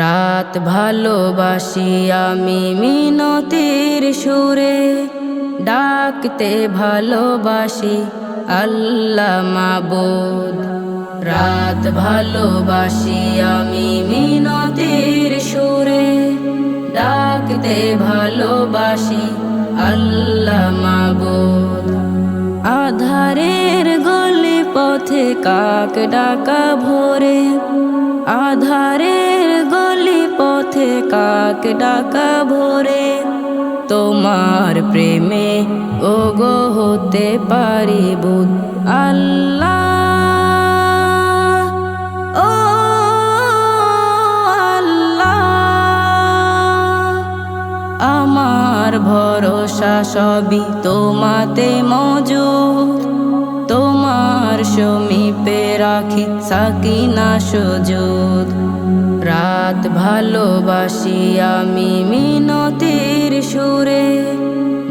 রাত ভালোবাসি আমি মিনতির সুরে, ডাকতে ভালোবাসি আল্লাহ মাবুদ। রাত ভালোবাসি আমি মিনতির সুরে, ডাকতে ভালোবাসি আল্লাহ মাবুদ। আধারের গলি পথে কাক ডাকা ভোরে, আধারের পথে কাক ডাকা ভোরে, তোমার প্রেমে ও গো হতে পারি বুধ। আল্লাহ, ও আল্লাহ, আমার ভরসা সবই তোমাতে মজুদ। তোমার সমীপে রাখি সাকিনা সুজুদ। রাত ভালোবাসি আমি মিনতির সুরে,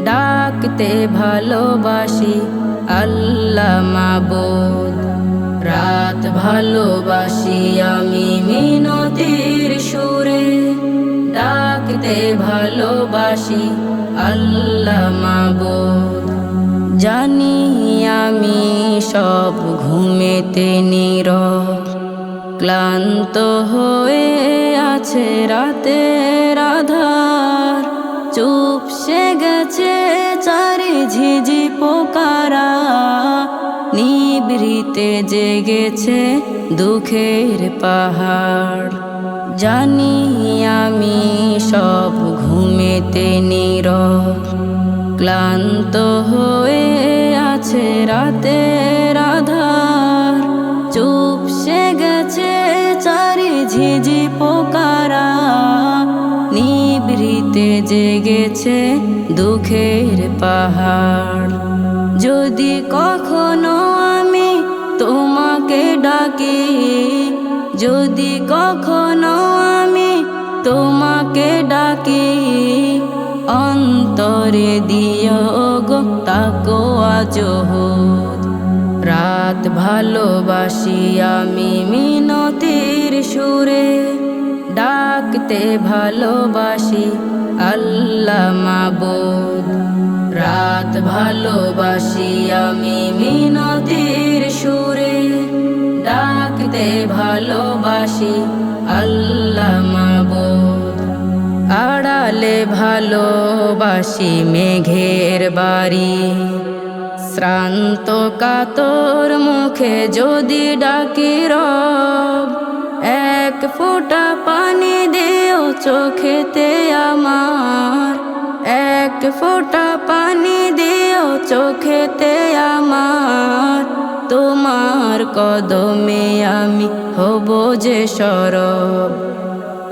ডাকতে ভালোবাসি আল্লাহ মাবুদ। রাত ভালোবাসি আমি মিনতির সুরে, ডাকতে ভালোবাসি আল্লাহ মাবুদ। জানি আমি সব ঘুমেতে নীর ক্লান্ত হয়ে আছে রাতে রাধার চুপ সে গেছে চারি ঝিঝি পোকারা। নিবৃতে জেগেছে দুঃখের পাহাড়। জানি আমি সব ঘুমেতে নীরব। ক্লান্ত হয়ে আছে রাতে জেগেছে দুঃখের পাহাড়। যদি কখনো আমি তোমাকে ডাকি, যদি কখনো আমি তোমাকে ডাকি, অন্তরে দিও গো তাকো আজ রাত ভালোবাসি আমি মিনতির সুরে। ডাকতে ভালোবাসি, আল্লাহ মাবুদ। রাত ভালোবাসি আমি মিনতির সুরে, ডাকতে ভালোবাসি, আল্লাহ মাবুদ। আড়ালে ভালোবাসি মেঘের বাড়ি, শ্রান্ত কাতর মুখে যদি ডাকি রব ফোঁটা পানি দেও চোখেতে আমার। এক ফোঁটা পানি দেও চোখেতে আমার। তোমার কদমে আমি হব যে সরব।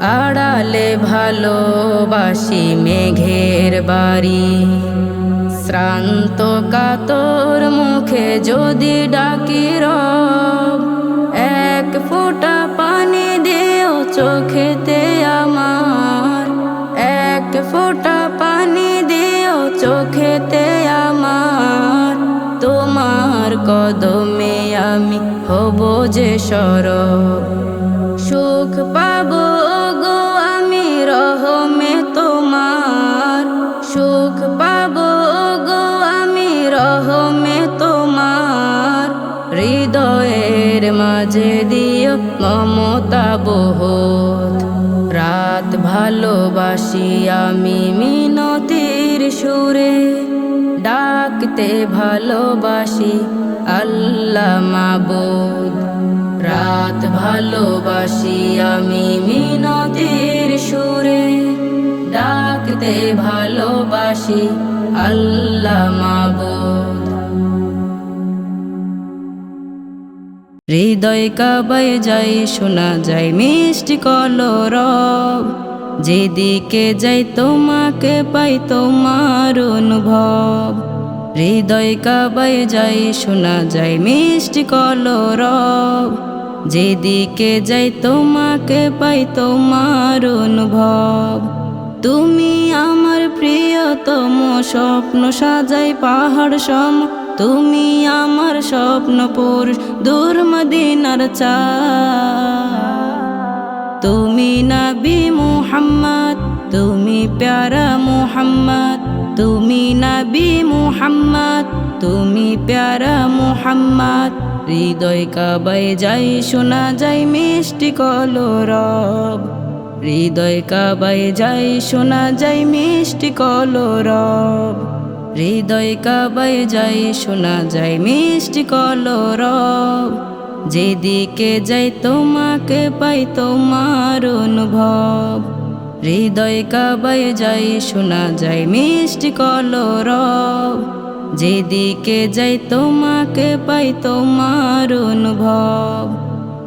আড়ালে ভালোবাসি মেঘের বাড়ি। শ্রান্ত কাতর মুখে যদি ডাকি এক ফোঁটা চোখেতে আমার এক ফোঁটা পানি দিও চোখেতে আমার তোমার কদমে আমি হব যে সরব। মমতা বহুত। রাত ভালোবাসি আমি মিনতির সুরে। ডাকতে ভালোবাসি আল্লাহ মাবুদ। রাত ভালোবাসি আমি মিনতির সুরে। ডাকতে ভালোবাসি আল্লাহ মাবুদ। হৃদয় কাবায় যাই শোনা যায় মিষ্টি কলরব। যেদিকে যাই তোমাকে পাই তোমার অনুভব। হৃদয় কাবায় যাই শোনা যায় মিষ্টি কলরব। যেদিকে যাই তোমাকে পাই তোমার অনুভব। তুমি আমার প্রিয়তম স্বপ্ন সাজাই পাহাড় সম তুমি আমার স্বপ্ন পুরুষ দূর মদিনার তুমি নবী মুহাম্মদ, তুমি প্যারা মুহাম্মদ। তুমি নবী মুহাম্মদ, তুমি প্যারা মুহাম্মদ। হৃদয় কাবায় যাই, শোনা যায় মিষ্টি কলরব। হৃদয় কাবায় যাই, শোনা যায় মিষ্টি কলরব। হৃদয় কাবায় যাই, শোনা যায় মিষ্টি কলরব। যেদিকে যাই, তোমাকে পাই তোমার অনুভব। হৃদয় কাবায় যাই, শোনা যায় মিষ্টি কলরব। যেদিকে যাই, তোমাকে পাই তোমার অনুভব।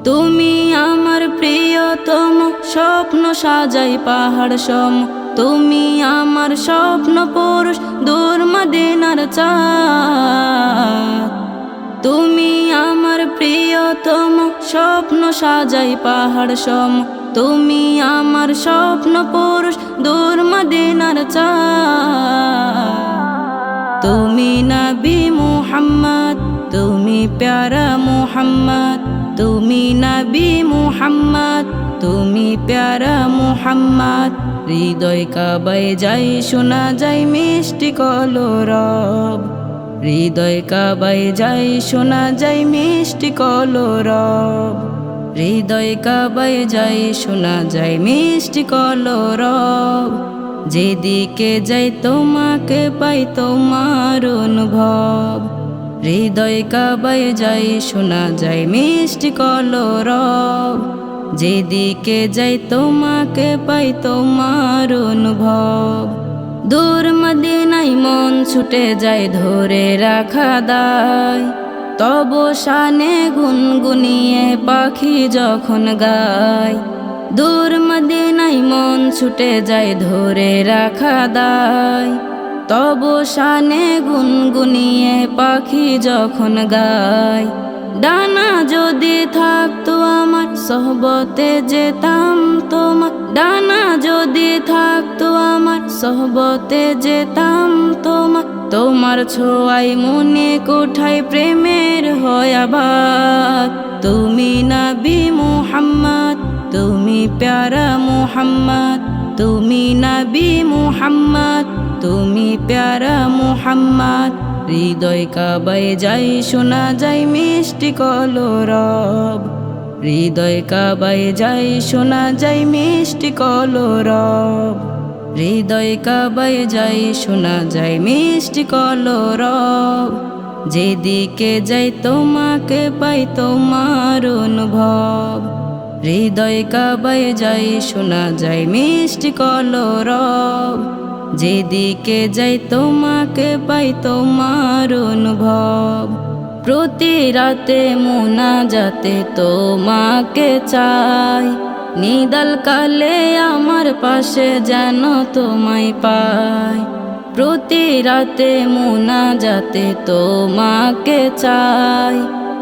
তুমি আমার প্রিয়তম, স্বপ্ন সাজাই পাহাড় সম। তুমি আমার স্বপ্ন পুরুষ, দূর মদিনার চাঁদ। তুমি আমার প্রিয়তম, স্বপ্ন সাজাই পাহাড় সম। তুমি আমার স্বপ্ন পুরুষ, দূর মদিনার চাঁদ। তুমি নবী মুহাম্মদ, তুমি প্যারা মুহাম্মদ। তুমি নবী মুহাম্মদ, তুমি প্যারা মুহাম্মদ। হৃদয় কাবায় যাই শোনা যায় মিষ্টি কলরব। হৃদয় কাবায় যাই শোনা যায় মিষ্টি কলরব। হৃদয় কাবায় যাই শোনা যায় মিষ্টি কলরব। যেদিকে যাই, তোমাকে পাই তোমার অনুভব। হৃদয় কাবায় যাই শোনা যায় মিষ্টি কলরব। যেদিকে যাই তোমাকে পাই তোমার অনুভব। দূর মদিনাই মন ছুটে যায় ধরে রাখা দায়। তব শানে গুনগুনিয়ে পাখি যখন গায়। দূর মদিনাই মন ছুটে যায় ধরে রাখা দায়। তব শানে গুনগুনিয়ে পাখি যখন গায়। ডানা যদি থাকতো আমার, সহবতে যেতাম তোমার। ডানা যদি থাকতো আমার, সহবতে যেতাম তোমার। তোমার ছোঁয়াই মনে কোঠায় প্রেমের হয় আবার তুমি নবী মুহাম্মদ, তুমি প্যারা মুহাম্মদ। তুমি নবী মুহাম্মদ, তুমি প্যারা মুহাম্মদ। হৃদয় কাবায় যাই শোনা যায় মিষ্টি কলরব। হৃদয় কাবায় যাই শোনা যায় মিষ্টি কলরব। হৃদয় কাবায় যাই শোনা যায় মিষ্টি কলরব। যেদিকে যাই, তোমাকে পাই তোমার অনুভব। হৃদয় কাবায় যাই শোনা যায় মিষ্টি কলরব। যেদিকে যাই তোমাকে পাই তোমার অনুভব। প্রতি রাতে মোনা যাতে তোমাকে চাই। নিদাল কালে আমার পাশে যেন তোমায় পাই। প্রতি রাতে মোনা যাতে তোমাকে চাই।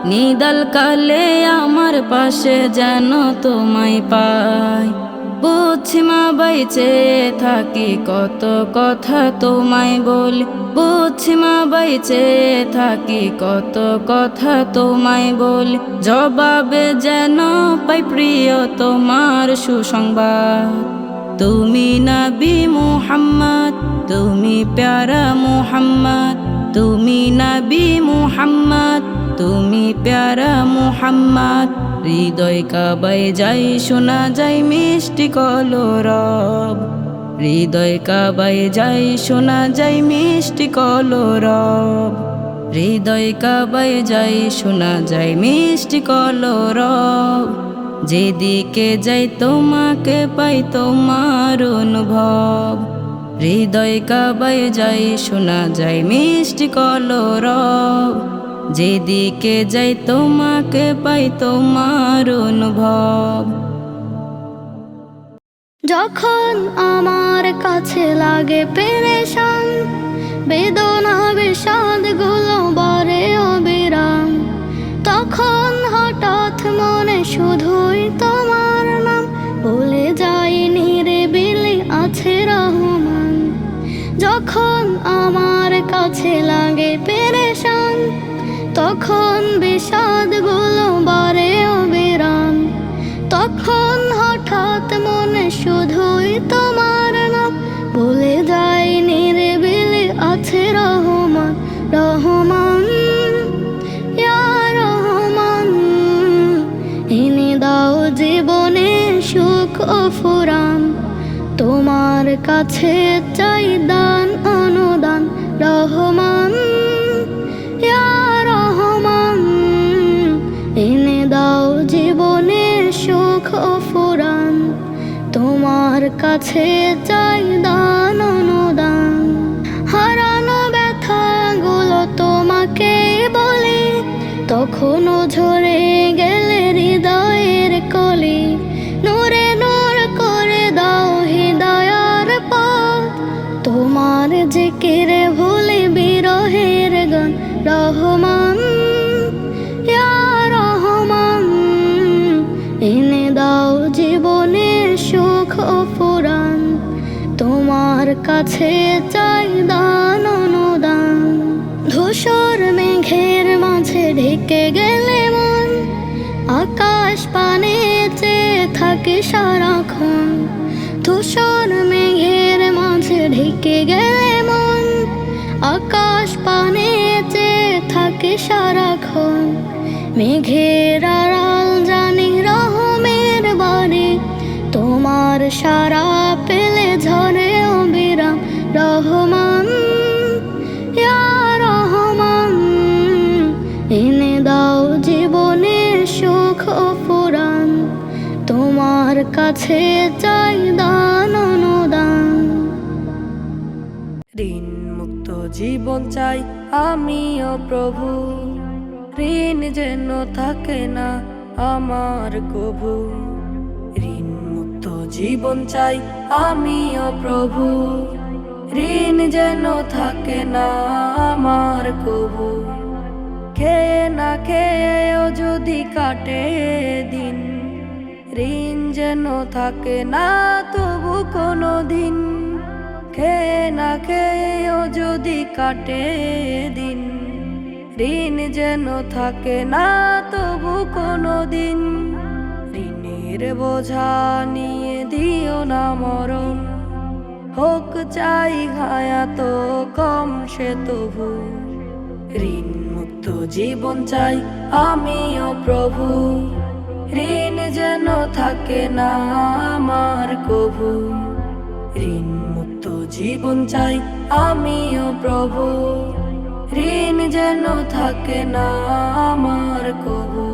নিদাল কালে আমার পাশে যেন তোমায় পাই। বুঝছি মা বাইচে থাকি, কত কথা তোমায় বলি। বুঝছি মা বাইচে থাকি, কত কথা তোমায় বলি। জবাবে যেন পাই প্রিয় তোমার সুসংবাদ। তুমি নবী মুহাম্মদ, তুমি প্যারা মুহাম্মদ। তুমি নবী মুহাম্মদ, তুমি প্যারা মুহাম্মদ। হৃদয় কাবায় যাই শোনা যায় মিষ্টি কলরব। হৃদয় কাবায় যাই শোনা যায় মিষ্টি কলরব। হৃদয় কাবায় যাই শোনা যায় মিষ্টি কলরব। যেদিকে যাই, তোমাকে পাই তোমার অনুভব। হৃদয় কাবায় যাই শোনা যায় মিষ্টি কলরব। যেদিকে যাই তোমাকে পাই তোমার অনুভব। যখন আমার কাছে লাগে পেরেশান, বেদনা বিষাদগুলো বারে অবিরাম। তখন হঠাৎ মনে শুধুই তোমার নাম বলে যাই নিরিবিলি আছে রহমান। যখন আমার কাছে লাগে পেরেশান তখন বিষাদগুলো বারে অবিরাম। তখন হঠাৎ মনে শুধুই তোমার নাম। বলে যায় নিরিবিলি আছে রহমান রহমান রহমান। এনে দাও জীবনে সুখ ও ফুরান। তোমার কাছে চাই দান, অনুদান, রহমান। তোমার কাছে চাই দান অনুদান। হারানো ব্যথাগুলো তোমাকে বলি তখনও ঝরে গেলে হৃদয়ের কাছে চাই দান অনুদান। ধূসর মেঘের মাঝে ঢেকে গেলে মন। আকাশ পানে চেয়ে থাকে সারাক্ষণ। ধূসর মেঘের মাঝে ঢেকে গেলে মন। আকাশ পানে চেয়ে থাকে সারাক্ষণ। মেঘের আড়াল জানি রহমের বাড়ি তোমার সারা পেলে ঝরে রহমান, ইয়া রহমান, এনে দাও জীবনে সুখ ফুরান, তোমার কাছে চাই দান অনুদান। ঋণ মুক্ত জীবন চাই আমিও প্রভু, ঋণ যেন থাকে না আমার কভু জীবন চাই আমিও প্রভু। ঋণ যেন থাকে না আমার কভু খেয়ে না খেয়েও যদি কাটে দিন, ঋণ যেন থাকে না তবু কোনো দিন খেয়ে না খেয়েও যদি কাটে দিন, ঋণ যেন থাকে না তবু কোনো দিন ঋণের বোঝা নিয়ে দিও না মরণ। হোক চাই ঘায়া তো কম সে তবু। ঋণ মুক্ত জীবন চাই আমিও প্রভু। ঋণ যেন থাকে না আমার কভু ঋণ মুক্ত জীবন চাই আমিও প্রভু। ঋণ যেন থাকে না আমার কভু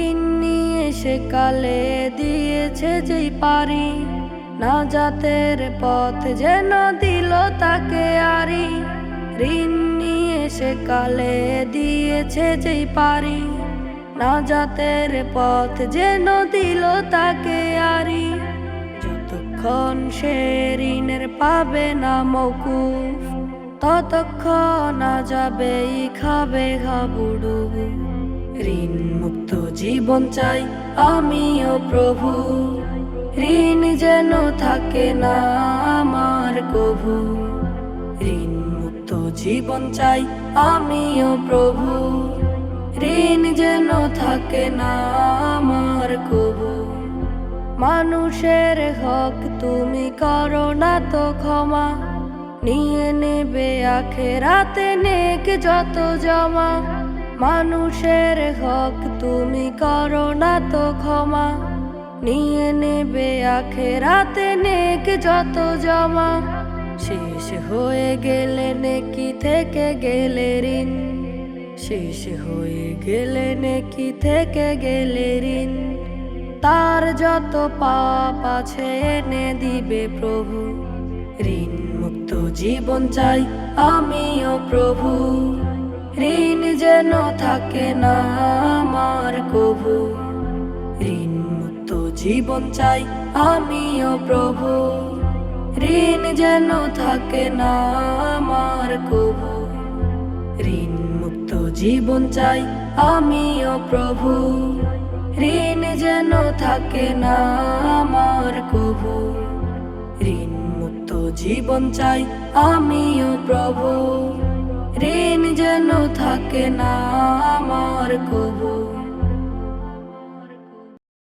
ঋণ নিয়ে সে কালে দিয়েছে যেই পারি। না জাতের পথ যেন দিল তাকে আরি ঋণ নিয়ে সে কালে দিয়েছে যেই পারি। না জাতের পথ যেন দিল তাকে আরি যতক্ষণ সে ঋণের পাবে না মৌকুফ ততক্ষণ না যাবেই খাবে ঘাবুডুবু ঋণ মুক্ত জীবন চাই আমিও প্রভু। ঋণ যেন থাকে না আমার কভু ঋণ মুক্ত জীবন চাই আমিও প্রভু। ঋণ যেন থাকে না আমার কভু মানুষের হক তুমি করো না তো ক্ষমা। নিয়ে নেবে আখেরাতে নেক যত জমা। মানুষের হক তুমি করো না তো ক্ষমা। নিয়ে নেবে আখেরাতে নেক যত জমা। শেষ হয়ে গেলে নেকি থেকে গেলে ঋণ। শেষ হয়ে গেলে নেকি থেকে গেলে ঋণ। তার যত পাপ আছে এনে দিবে প্রভু। ঋণ মুক্ত জীবন চাই আমিও প্রভু। ঋণ যেন থাকে না আমার কভু ঋণ জীবন চাই আমিও প্রভু। ঋণ যেন থাকে না আমার কভু ঋণ মুক্ত জীবন চাই আমিও প্রভু। ঋণ যেন থাকে না আমার কভু ঋণ মুক্ত জীবন চাই আমিও প্রভু। ঋণ যেন থাকে না আমার কভু